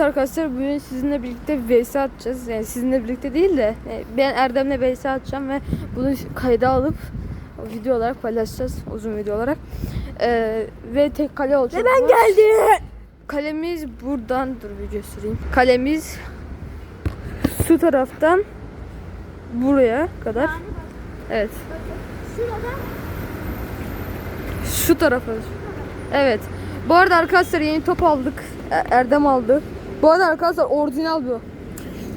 Arkadaşlar bugün sizinle birlikte VS atacağız. Yani sizinle birlikte değil de e, ben Erdem'le VS atacağım ve bunu kayda alıp video olarak paylaşacağız. Uzun video olarak. Ee, ve tek kale olacak. Ve ben geldim. Kalemiz buradan dur bir göstereyim. Kalemiz şu taraftan buraya kadar. Evet. Şu tarafa. Evet. Bu arada arkadaşlar yeni top aldık. E- Erdem aldı. Bu arada arkadaşlar orijinal bu.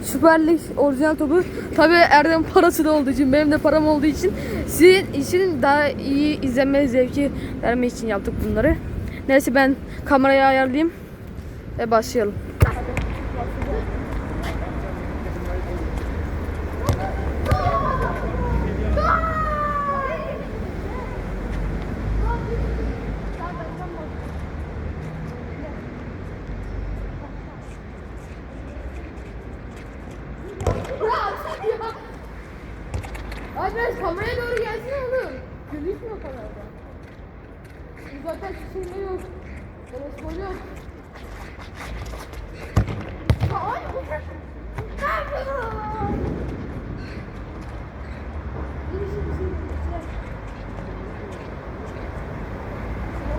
Süper Lig orijinal topu. Tabi Erdem parası da olduğu için, benim de param olduğu için sizin için daha iyi izleme zevki verme için yaptık bunları. Neyse ben kamerayı ayarlayayım ve başlayalım. Abi biraz kameraya doğru gelsin oğlum. Gözükmüyor kamerada. Zaten şeyinde yok. Telefon yok. Ay, bu ne? Ne yapıyorsun? Bir şey, bir şey, bir şey.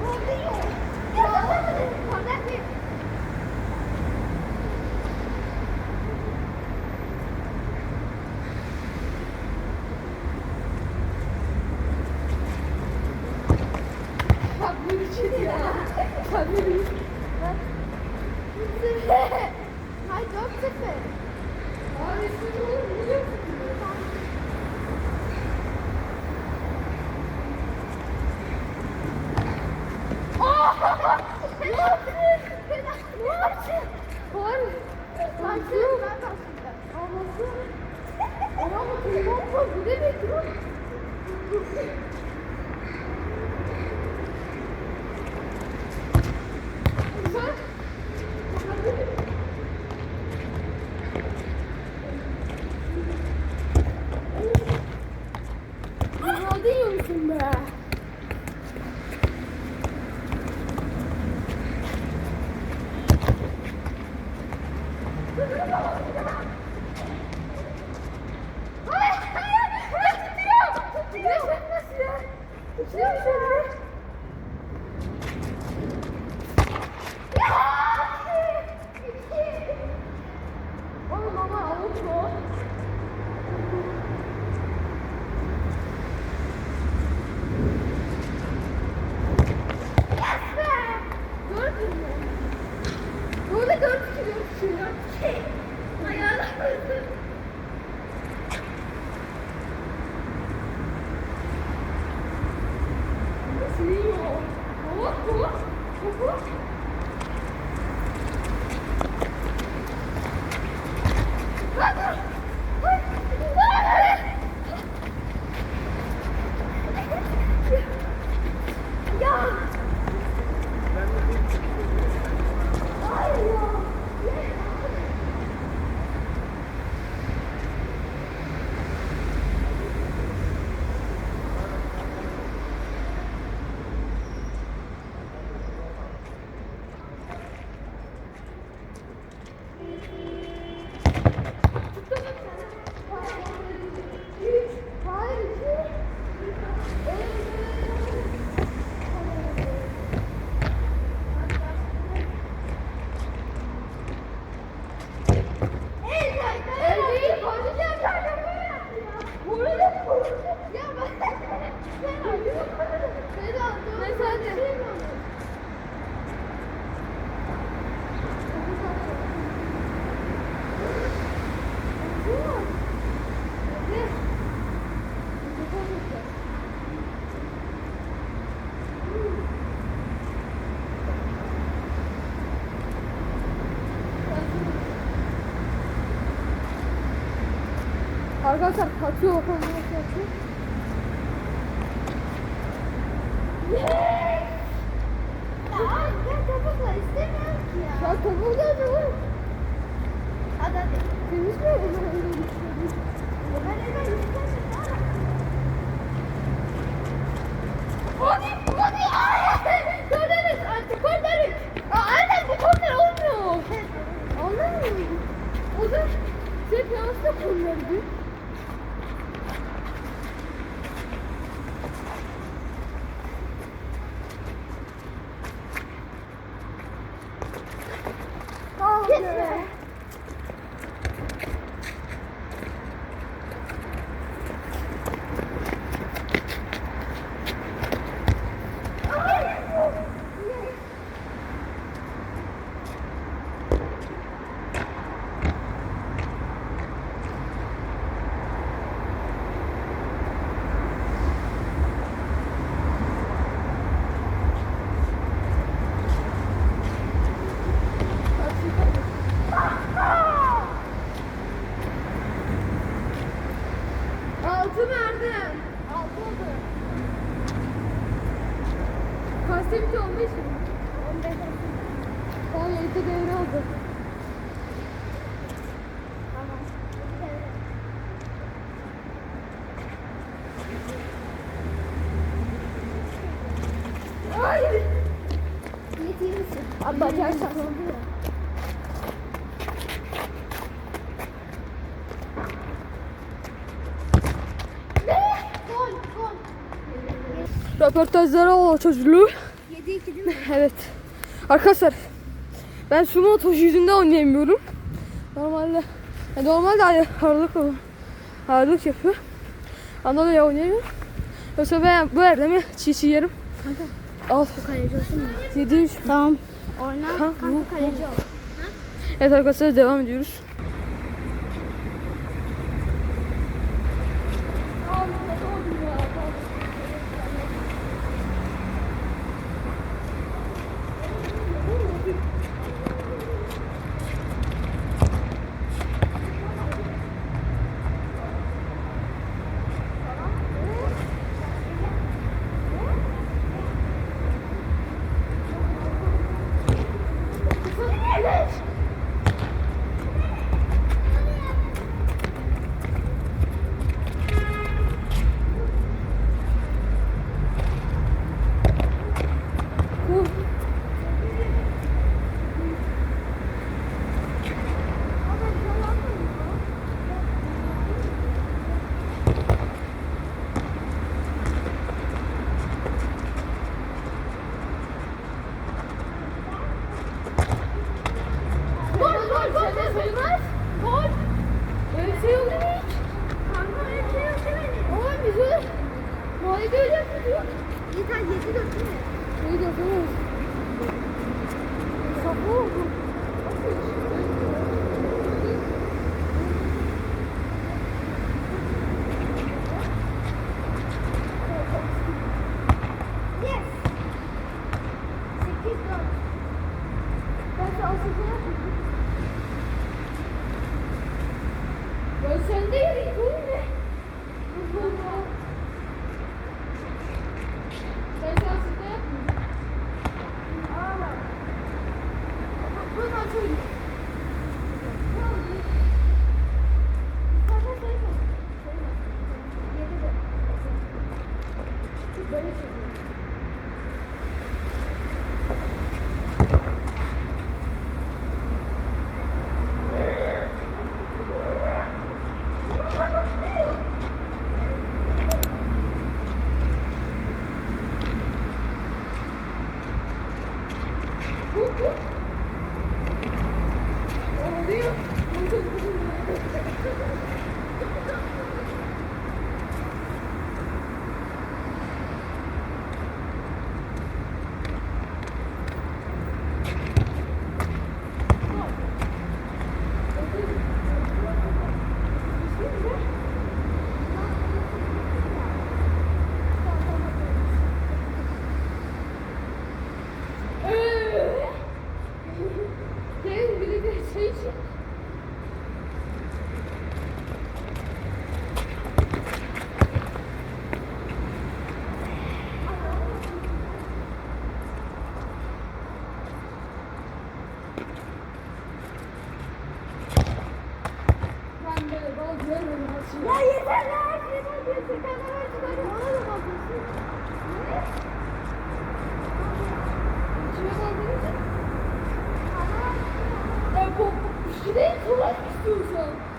Ne oluyor? Ya, kardeşim. Tabii için ya. Tabii. Hayır, çok sıfır. Abi siz oğlum biliyor musunuz? Ne yaptın? Ne yaptın? 어? Arkadaşlar kaçıyor bakalım nasıl yapıyor. Ya ben topukla lan. Hadi hadi. Temiz mi. Ben hemen 谢谢。Açarsan. O çocukluğu. 7-2 değil mi? Evet. Arkadaşlar ben sumo toş yüzünden oynayamıyorum. Normalde yani normalde ağırlık ağırlık yapıyor. Anadolu'ya oynayamıyorum. Yoksa ben bu erdemi çiğ çiğ yerim. Kanka. Al. Çok ayırıyorsun mu? 700. Tamam. Oyna kanka kaleci ol. Evet arkadaşlar devam ediyoruz. Yeter 7 4 değil mi? 7 4 değil oldu. 住手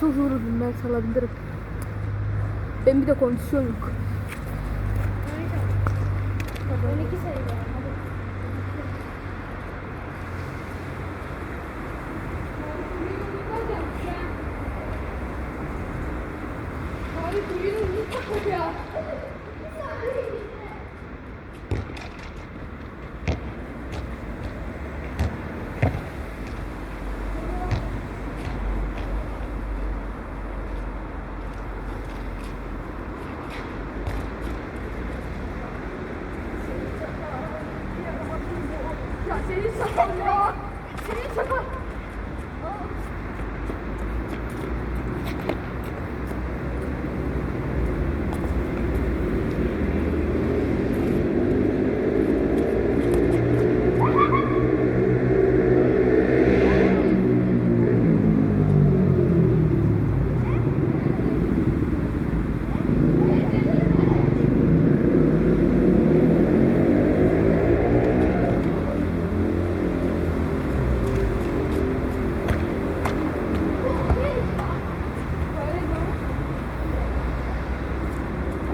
çok yoruldum ben salabilirim. Ben bir de kondisyon yok. 12 sayı var. Hadi. Abi kuyunun ne takıyor ya? Ya senin şakan ya. Senin şakan.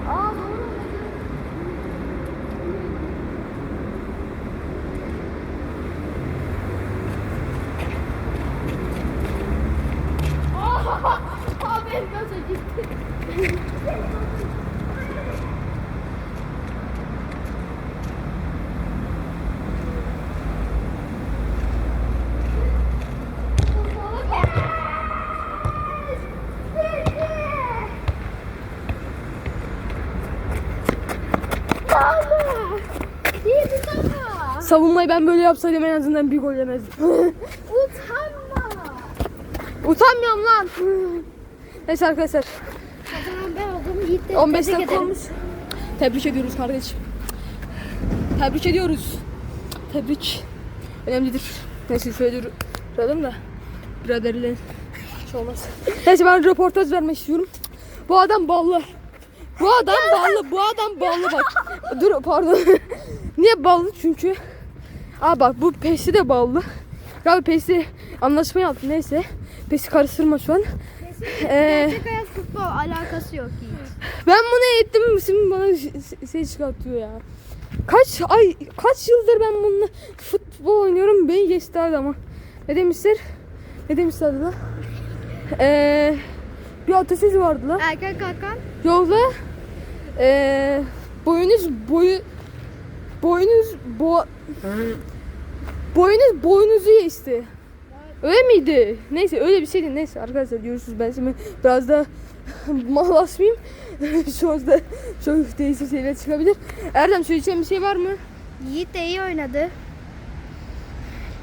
Aa doğru. Abi nasıl gitti? İyi bir dakika. Savunmayı ben böyle yapsaydım en azından bir gol yemezdim. Utanma. Utanmıyorum lan. Neyse arkadaşlar Kazanan ben oldum. Yiğit de 15 tebrik dakika olmuş. Tebrik ediyoruz kardeşim. Tebrik ediyoruz. Tebrik. Önemlidir. Neyse. Söyledim da. Biraderle şey olmaz. Neyse ben röportaj vermek istiyorum. Bu adam ballı. Bu adam ballı. Bu adam ballı bak. Dur pardon. Niye ballı? Çünkü Aa bak bu pesi de ballı. Ya pesi anlaşma yaptı neyse. Pesi karıştırma şu an. Ee, Gerçek hayat futbol alakası yok Yiğit. ben bunu eğittim. Şimdi bana şey- şey çıkartıyor ya. Kaç ay kaç yıldır ben bununla futbol oynuyorum beni geçti hadi ama. Ne demişler? Ne demişlerdi la? Ee, bir atasözü vardı la. Erken kalkan. Yolda ee, boyunuz boyu boyunuz bo boyunuz boyunuzu geçti. Öyle miydi? Neyse öyle bir şeydi. Neyse arkadaşlar görüşürüz. Ben şimdi biraz da mallaşmayayım. Şu anda çok değişik şeyler çıkabilir. Erdem söyleyeceğim bir şey var mı? Yiğit de iyi oynadı.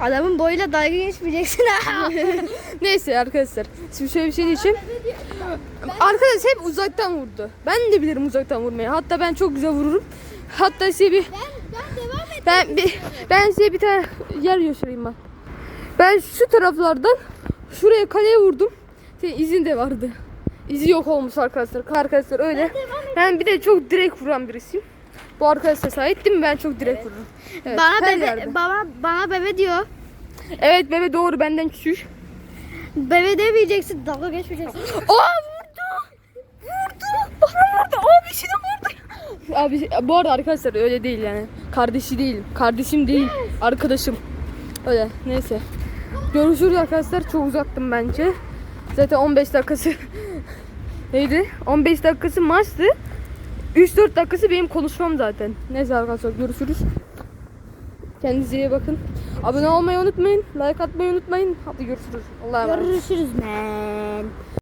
Adamın boyuyla dalga geçmeyeceksin ha. Neyse arkadaşlar. Şimdi şöyle bir şey diyeceğim. Arkadaş hep uzaktan vurdu. Ben de bilirim uzaktan vurmayı. Hatta ben çok güzel vururum. Hatta size bir ben, ben bir ben size bir tane yer göstereyim ben. Ben şu taraflardan şuraya kaleye vurdum. Senin izin de vardı. İzi yok olmuş arkadaşlar. Arkadaşlar öyle. Ben bir de çok direkt vuran birisiyim. Bu arkadaşa sahip değil mi? Ben çok direkt vururum. Evet, bana bebe, yerde. bana, bana bebe diyor. Evet bebe doğru benden küçük. Bebe demeyeceksin, dalga geçmeyeceksin. Aa vurdu. Vurdu. Bana vurdu. Abi işine vurdu. Abi bu arada arkadaşlar öyle değil yani. Kardeşi değil. Kardeşim değil. Arkadaşım. Öyle neyse. Görüşürüz arkadaşlar. Çok uzattım bence. Zaten 15 dakikası neydi? 15 dakikası maçtı. 3-4 dakikası benim konuşmam zaten. Neyse arkadaşlar görüşürüz. Kendinize iyi bakın. Abone olmayı unutmayın. Like atmayı unutmayın. Hadi görüşürüz. Allah'a emanet. Görüşürüz men.